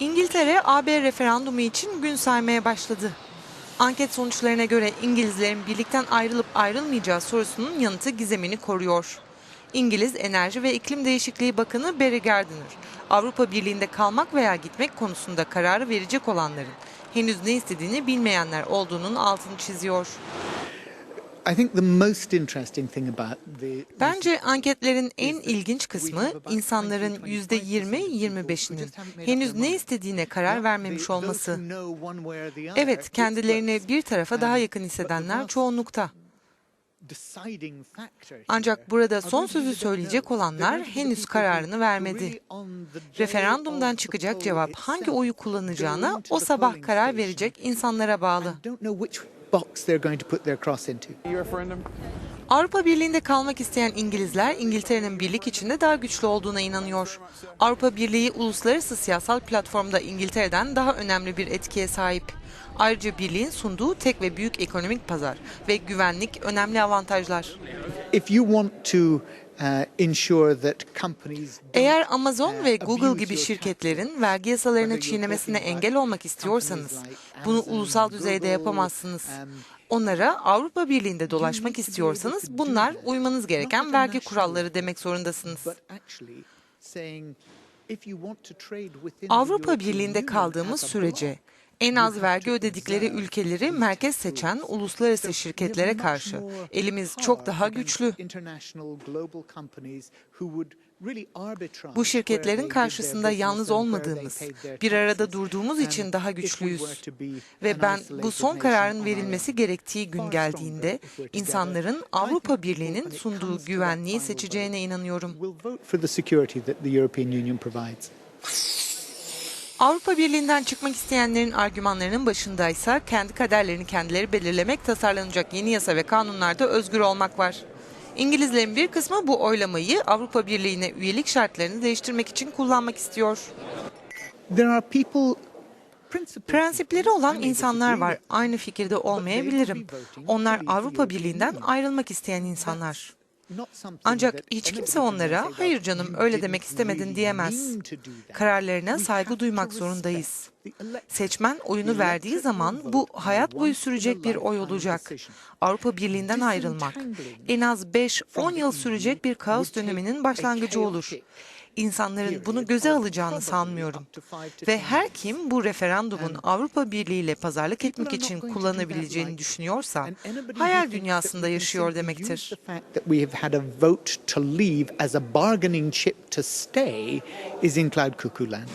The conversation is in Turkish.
İngiltere AB referandumu için gün saymaya başladı. Anket sonuçlarına göre İngilizlerin birlikten ayrılıp ayrılmayacağı sorusunun yanıtı gizemini koruyor. İngiliz Enerji ve İklim Değişikliği Bakanı Barry Gardiner, Avrupa Birliği'nde kalmak veya gitmek konusunda kararı verecek olanların henüz ne istediğini bilmeyenler olduğunun altını çiziyor. Bence anketlerin en ilginç kısmı insanların %20-25'inin henüz ne istediğine karar vermemiş olması. Evet, kendilerini bir tarafa daha yakın hissedenler çoğunlukta. Ancak burada son sözü söyleyecek olanlar henüz kararını vermedi. Referandumdan çıkacak cevap hangi oyu kullanacağına o sabah karar verecek insanlara bağlı. Box they're going to put their cross into. Avrupa Birliği'nde kalmak isteyen İngilizler İngiltere'nin birlik içinde daha güçlü olduğuna inanıyor. Avrupa Birliği uluslararası siyasal platformda İngiltere'den daha önemli bir etkiye sahip. Ayrıca birliğin sunduğu tek ve büyük ekonomik pazar ve güvenlik önemli avantajlar. If you want to uh, ensure that companies Eğer Amazon ve Google gibi şirketlerin vergi yasalarını çiğnemesine engel olmak istiyorsanız bunu ulusal düzeyde yapamazsınız. Onlara Avrupa Birliği'nde dolaşmak istiyorsanız bunlar uymanız gereken vergi kuralları demek zorundasınız. Avrupa Birliği'nde kaldığımız sürece en az vergi ödedikleri ülkeleri merkez seçen uluslararası şirketlere karşı elimiz çok daha güçlü. Bu şirketlerin karşısında yalnız olmadığımız, bir arada durduğumuz için daha güçlüyüz. Ve ben bu son kararın verilmesi gerektiği gün geldiğinde insanların Avrupa Birliği'nin sunduğu güvenliği seçeceğine inanıyorum. Avrupa Birliği'nden çıkmak isteyenlerin argümanlarının başındaysa kendi kaderlerini kendileri belirlemek tasarlanacak yeni yasa ve kanunlarda özgür olmak var. İngilizlerin bir kısmı bu oylamayı Avrupa Birliği'ne üyelik şartlarını değiştirmek için kullanmak istiyor. There are people Prensipleri olan insanlar var. Aynı fikirde olmayabilirim. Onlar Avrupa Birliği'nden ayrılmak isteyen insanlar. Ancak hiç kimse onlara hayır canım öyle demek istemedin diyemez. Kararlarına saygı duymak zorundayız. Seçmen oyunu verdiği zaman bu hayat boyu sürecek bir oy olacak. Avrupa Birliği'nden ayrılmak en az 5-10 yıl sürecek bir kaos döneminin başlangıcı olur. İnsanların bunu göze alacağını sanmıyorum. Ve her kim bu referandumun Avrupa Birliği ile pazarlık etmek için kullanabileceğini düşünüyorsa hayal dünyasında yaşıyor demektir. İs in cloud cuckoo land.